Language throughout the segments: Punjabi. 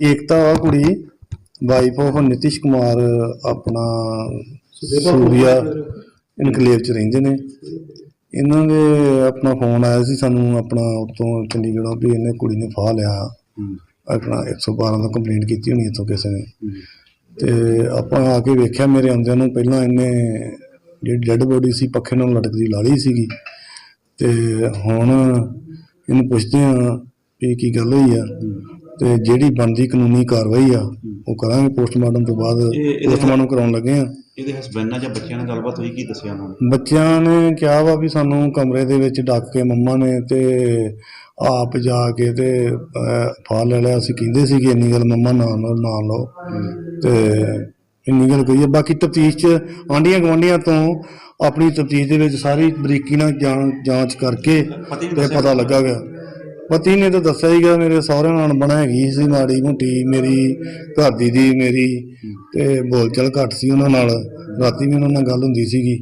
ਏਕਤਾ ਆ ਕੁੜੀ ਵਾਈਫ ਆਫ ਨਿਤਿਸ਼ ਕੁਮਾਰ ਆਪਣਾ ਸੂਬੀਆ ਇਨਕਲੇਵ ਚ ਰਹਿੰਦੇ ਨੇ। ਇਹਨਾਂ ਦੇ ਆਪਣਾ ਫੋਨ ਆਇਆ ਸੀ ਸਾਨੂੰ ਆਪਣਾ ਉੱਥੋਂ ਚੰਡੀਗੜ੍ਹੋਂ ਵੀ ਇਹਨੇ ਕੁੜੀ ਨੇ ਫਾਹ ਲਿਆ। ਆਪਣਾ 112 ਦਾ ਕੰਪਲੇਂਟ ਕੀਤੀ ਹੋਣੀ ਇੱਥੋਂ ਕਿਸੇ ਨੇ। ਤੇ ਆਪਾਂ ਆ ਕੇ ਵੇਖਿਆ ਮੇਰੇ ਆਉਂਦਿਆਂ ਨੂੰ ਪਹਿਲਾਂ ਇਹਨੇ ਜਿਹੜੀ ਡੈੱਡ ਬੋਡੀ ਸੀ ਪੱਖੇ ਨਾਲ ਲਟਕਦੀ ਲਾਲੀ ਸੀਗੀ। ਤੇ ਹੁਣ ਇਹਨੂੰ ਪੁੱਛਦੇ ਆ ਵੀ ਕੀ ਗੱਲ ਹੋਈ ਆ। ਤੇ ਜਿਹੜੀ ਬਣਦੀ ਕਾਨੂੰਨੀ ਕਾਰਵਾਈ ਆ ਉਹ ਕਰਾਂਗੇ ਪੋਸਟਮਾਰਟਮ ਤੋਂ ਬਾਅਦ ਇਹ- ਪੋਸਟਮਾਰਟਮ ਕਰਾਉਣ ਲੱਗੇ ਆ। ਇਹਦੇ ਹਸਬੰਡ ਜਾਂ ਬੱਚਿਆਂ ਨਾਲ ਗੱਲਬਾਤ ਹੋਈ ਕੀ ਦੱਸਿਆ ਉਹਨਾਂ ਨੇ? ਬੱਚਿਆਂ ਨੇ ਕਿਹਾ ਵਾ ਵੀ ਸਾਨੂੰ ਕਮਰੇ ਦੇ ਵਿੱਚ ਡੱਕ ਕੇ ਮੰਮਾ ਨੇ ਤੇ ਆਪ ਜਾ ਕੇ ਤੇ ਅਹ, ਫਾਹ ਲੈ ਲਿਆ। ਅਸੀਂ ਕਹਿੰਦੇ ਸੀਗੇ ਇੰਨੀ ਗੱਲ ਮੰਮਾ ਨਾ ਲਓ ਨਾ ਲਓ। ਤੇ ਇੰਨੀ ਗੱਲ ਕਹੀ ਹੈ ਬਾਕੀ ਤਫਤੀਸ਼ ਚ ਆਂਡੀਆਂ ਗਵਾਂਡੀਆਂ ਤੋਂ ਆਪਣੀ ਤਫਤੀਸ਼ ਦੇ ਵਿੱਚ ਸਾਰੀ ਬਰੀਕੀ ਨਾਲ ਜਾਂ- ਜਾਂਚ ਕਰਕੇ ਪਤੀ ਨੇ ਤੇ ਦੱਸਿਆ ਪਤਾ ਲੱਗਾ ਗਿਆ ਪਤੀ ਨੇ ਤਾਂ ਦੱਸਿਆ ਹੀਗਾ ਮੇਰੇ ਸਹੁਰੇ ਨਾਲ ਬਣਾ ਹੈਗੀ ਸੀ, ਮਾੜੀ ਮੋਟੀ ਮੇਰੀ ਘਰ ਦੀ ਦੀ ਮੇਰੀ ਤੇ ਬੋਲਚਾਲ ਘੱਟ ਸੀ ਉਹਨਾਂ ਨਾਲ, ਰਾਤੀ ਵੀ ਉਹਨਾਂ ਨਾਲ ਗੱਲ ਹੁੰਦੀ ਸੀਗੀ।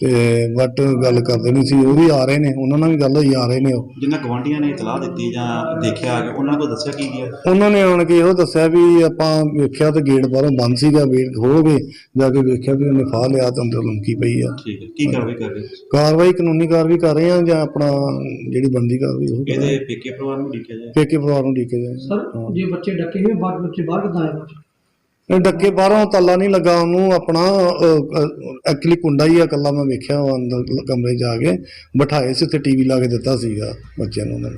ਤੇ ਬਟ ਗੱਲ ਕਰਦੇ ਨਹੀਂ ਸੀ ਉਹ ਵੀ ਆ ਰਹੇ ਨੇ ਉਹਨਾਂ ਨਾਲ ਵੀ ਗੱਲ ਹੋਈ ਆ ਰਹੇ ਨੇ ਉਹ। ਜਿਨ੍ਹਾਂ ਗਵਾਂਢੀਆਂ ਨੇ ਇਤਲਾਹ ਦਿੱਤੀ ਜਾਂ ਦੇਖਿਆ ਆ ਕੇ ਉਹਨਾਂ ਕੋਲ ਦੱਸਿਆ ਕੀ ਗਿਆ? ਉਹਨਾਂ ਨੇ ਆਣ ਕੇ ਇਹੋ ਦੱਸਿਆ ਵੀ ਆਪਾਂ ਵੇਖਿਆ ਤੇ ਗੇਟ ਬਾਹਰੋਂ ਬੰਦ ਸੀਗਾ ਗੇਟ ਖੋਲ ਕੇ ਜਾ ਕੇ ਵੇਖਿਆ ਵੀ ਉਹਨੇ ਫਾਹ ਲਿਆ ਤਾਂ ਅੰਦਰ ਲੰਕੀ ਪਈ ਆ। ਠੀਕ ਹੈ ਕੀ ਕਾਰਵਾਈ ਕਰ ਰਹੇ? ਕਾਰਵਾਈ ਕਾਨੂੰਨੀ ਕਾਰਵਾਈ ਕਰ ਰਹੇ ਆ ਜਾਂ ਆਪਣਾ ਜਿਹੜੀ ਬਣਦੀ ਕਾਰਵਾਈ ਉਹ। ਇਹਦੇ ਪੇਕੇ ਪਰਿਵਾਰ ਨੂੰ ਲਿਖਿਆ ਜਾਏ? ਪੇਕੇ ਪਰਿਵਾਰ ਨੂੰ ਡੀਕੇ ਜਾਏ। ਸਰ ਜੇ ਬੱਚੇ ਡੱਕੇ ਹੋਏ ਬਾਹਰ ਬੱਚੇ ਬਾਹਰ ਕਿੱਦਾਂ ਆਏ ਡੱਕੇ ਬਾਹਰੋਂ ਤਾਲਾ ਨਹੀਂ ਲੱਗਾ ਉਹਨੂੰ, ਆਪਣਾ ਐਕਚੁਅਲੀ ਕੁੰਡਾ ਹੀ ਆ, ਇਕੱਲਾ ਮੈਂ ਵੇਖਿਆ ਉਹ ਅੰਦਰ ਕਮਰੇ ਜਾ ਕੇ ਬਿਠਾਏ ਸੀ, ਉੱਥੇ ਟੀਵੀ ਲਾ ਕੇ ਦਿੱਤਾ ਸੀਗਾ ਬੱਚਿਆਂ ਨੂੰ ਉਹਨਾਂ ਨੇ।